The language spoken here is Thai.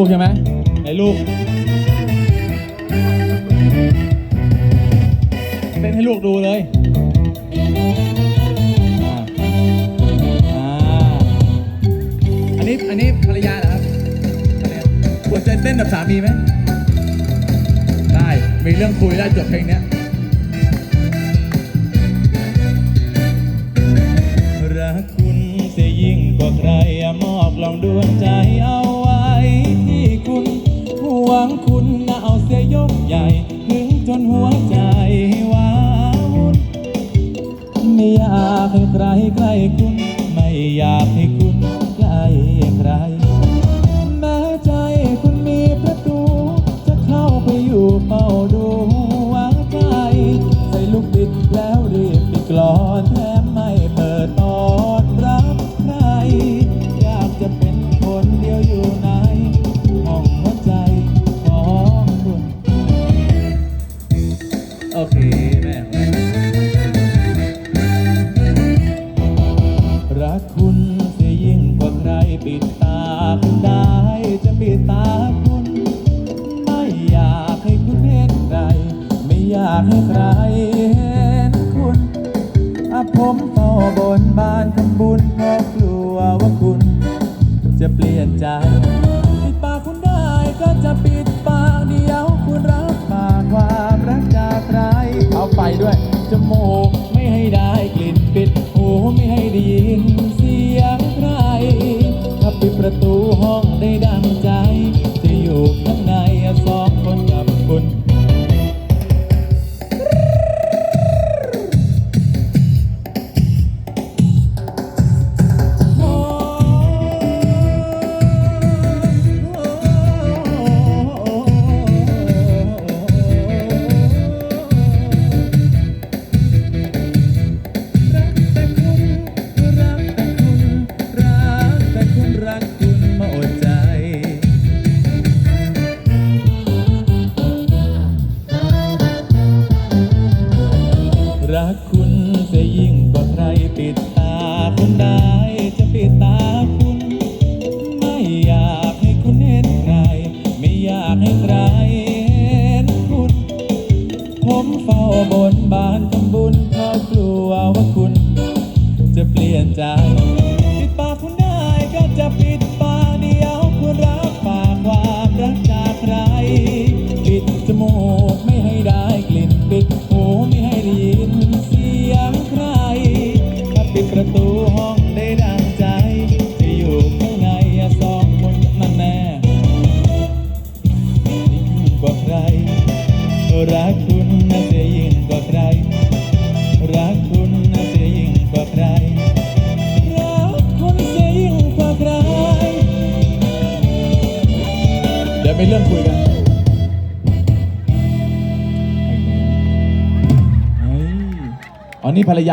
ลูกใช่ไหมไหนลูกเต้นให้ลูกดูเลยอ่าอ่าอันนี้อันนี้ภรรยาเหรอครับภรรยาควรจะเต้นแบบสามีไหมได้ มีเรื่องคุยได้จบเพลงเนี้ยรักคุณเสียยิ่งกว่าใครมอบลองดวงใจเอา ของคุณน่าเอาเสียยกใหญ่หึงจนหัวใจว้าวุ่นไม่อยากให้ใครใกล้คุณ ไม่อยากให้คุณใกล้ใคร โอเคแม่รักคุณเสียยิ่งกว่าใครปิดตาคุณได้จะปิดตาคุณ ไม่อยากให้คุณเห็นใครไม่อยากให้ใครเห็นคุณอะผมเฝ้าบนบานทำบุญเพราะกลัวว่าคุณ จะเปลี่ยนใจปิดปากคุณได้ก็จะปิดปากเดียวคุณรับ ถ้า รักคุณจะยิ่งกว่าใครปิดตาคุณได้จะปิดตาคุณ ไม่อยากให้คุณเห็นใคร ไม่อยากให้ใครเห็นคุณ ผมเฝ้าบนบานทำบุญเพราะกลัวว่าคุณ จะเปลี่ยนใจ ยินเสียงใครถ้าปิดประตูห้องได้ดังใจ จะอยู่ข้างในสองคนนั่นแน่ยิ่งกว่าใคร รักคุณนะเสียยิ่งกว่าใคร รักคุณนะเสียยิ่งกว่าใคร รักคุณเสียยิ่งกว่าใคร เดี๋ยวมีเรื่องคุยกัน อ๋อนี่ภรรยา